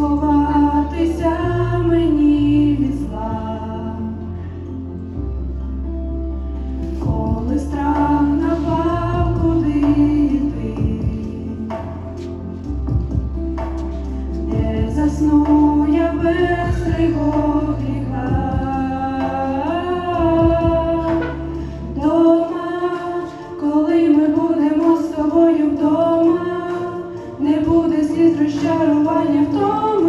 escova світ розчарування в тому.